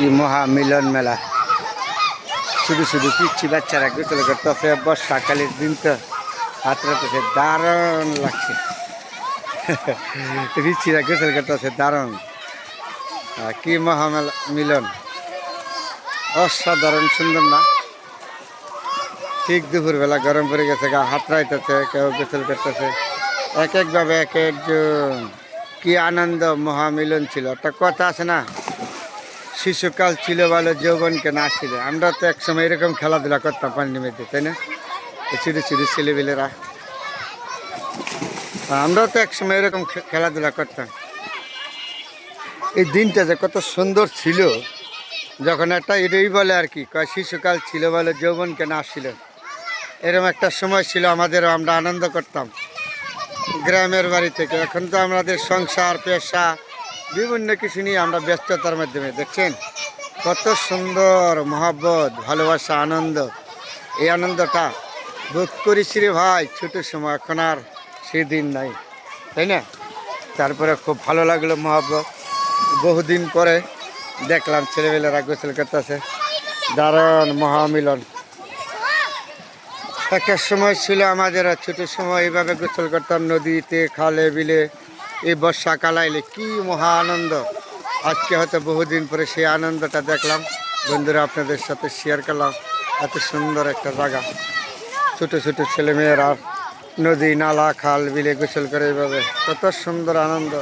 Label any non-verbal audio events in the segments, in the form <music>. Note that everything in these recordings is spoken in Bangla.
কি মহা মিলন মেলা। শুধু শুধু পিচ্ছি বাচ্চারা গোসল করতেছে বর্ষাকালের দিন তো হাতরাতেছে দারুণ লাগছে। <laughs> পিচ্ছিরা গোসল করতেছে দারুণ। কি মহামেলা মিলন। অসাধারণ, সুন্দর না? ঠিক দুপুরবেলা গরম পড়ে গেছে, গা হাত রাইতেছে, কেউ গোসল করতেছে। এক একভাবে এক একজন। কি আনন্দ মহামিলন ছিল। একটা কথা আছে না শিশুকাল ছিল ভালো যৌবনকে না ছিল। আমরা তো একসময় এরকম খেলাধুলা করতাম পানির মধ্যে তাই না? ছোটো ছোটো ছেলেবেলেরা। আমরা তো একসময় এরকম খেলাধুলা করতাম। এই দিনটা যে কত সুন্দর ছিল, যখন একটা এটাই বলে আর কি, কয় শিশুকাল ছিল বলে যৌবনকে না ছিল। এরকম একটা সময় ছিল, আমাদেরও আমরা আনন্দ করতাম। গ্রামের বাড়ি থেকে। এখন তো আমাদের সংসার, পেশা বিভিন্ন কিছু নিয়ে আমরা ব্যস্ততার মাধ্যমে, দেখছেন? কত সুন্দর মহাব্বত, ভালোবাসা, আনন্দ। এই আনন্দটা বোধ করিস রে ভাই ছোট সময় এখন আর সেই দিন নাই, তাই না? তারপরে খুব ভালো লাগল মহাব্বত। বহুদিন পরে দেখলাম ছেলেবেলেরা গোসল করতেছে। দারুণ মহামিলন। একটা সময় ছিল আমাদের ছোট সময় এইভাবে গোসল করতাম, নদীতে খালে বিলে এই বর্ষাকাল আইলে কি মহা আনন্দ। আজকে হয়তো বহুদিন পরে সেই আনন্দটা দেখলাম। বন্ধুরা, আপনাদের সাথে শেয়ার করলাম। এত সুন্দর একটা জায়গা। ছোটো ছোটো ছেলেমেয়েরা নদী, নালা, খাল বিলে গোসল করে এইভাবে। কত সুন্দর আনন্দ।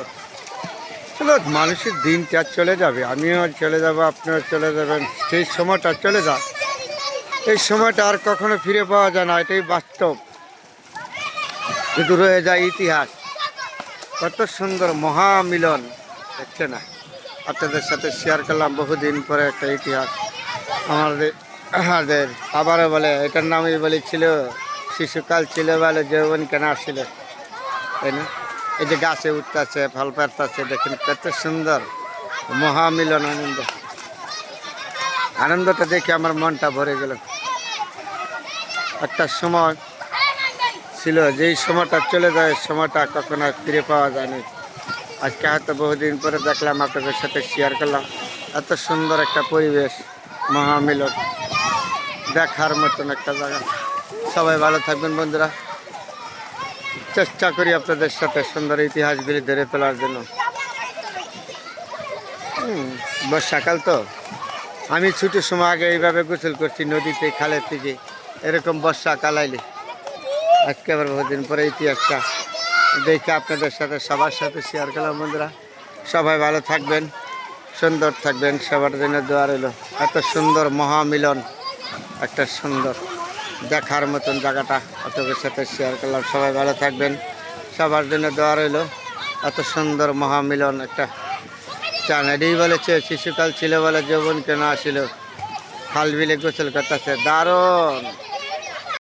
চলো, মানুষের দিনটা চলে যাবে। আমিও চলে যাব, আপনিও চলে যাবেন। সেই সময়টা চলে যাক। এই সময়টা আর কখনো ফিরে পাওয়া যায় না, এটাই বাস্তব। কিন্তু রয়ে যায় ইতিহাস। কত সুন্দর মহামিলন দেখছে না? আপনাদের সাথে শেয়ার করলাম বহুদিন পরে একটা ইতিহাস। আমাদের আমাদের আবারও বলে, এটার নামই বলেছিল, শিশুকাল ছিল বলে যৌবন কেন আসছিল তাই না? এই যে গাছে উঠতেছে, ফল পারতেছে দেখেন কত সুন্দর মহামিলন আনন্দ। আনন্দটা দেখে আমার মনটা ভরে গেল। একটা সময় ছিল, যেই সময়টা চলে যায়, সময়টা কখনো ফিরে পাওয়া যায়নি। আজকে হয়তো বহুদিন পরে দেখলাম, আপনাদের সাথে শেয়ার করলাম। এত সুন্দর একটা পরিবেশ মহামিলন দেখার মতন একটা জায়গা। সবাই ভালো থাকবেন বন্ধুরা। চেষ্টা করি আপনাদের সাথে সুন্দর ইতিহাসগুলি ধরে তোলার জন্য। বর্ষাকাল তো। আমি ছুটির সময় আগে এইভাবে গোসল করছি, নদীতে, খালের থেকে এরকম বর্ষাকাল আইলে। আজকে আবার বহুদিন পরে ইতিহাসটা দেখে আপনাদের সাথে, সবার সাথে শেয়ার করলাম, বন্ধুরা। সবাই ভালো থাকবেন, সুন্দর থাকবেন। সবার জন্য দোয়া রইল। এত সুন্দর মহামিলন, একটা সুন্দর দেখার মতন জায়গাটা আপনাদের সাথে শেয়ার করলাম। সবাই ভালো থাকবেন, সবার জন্য দোয়া রইল। এত সুন্দর মহামিলন একটা চান বলেছে, শিশুকাল ছিল বলে যৌবন কেন আসিল খাল বিলে গোসল করতেছে। দারুণ!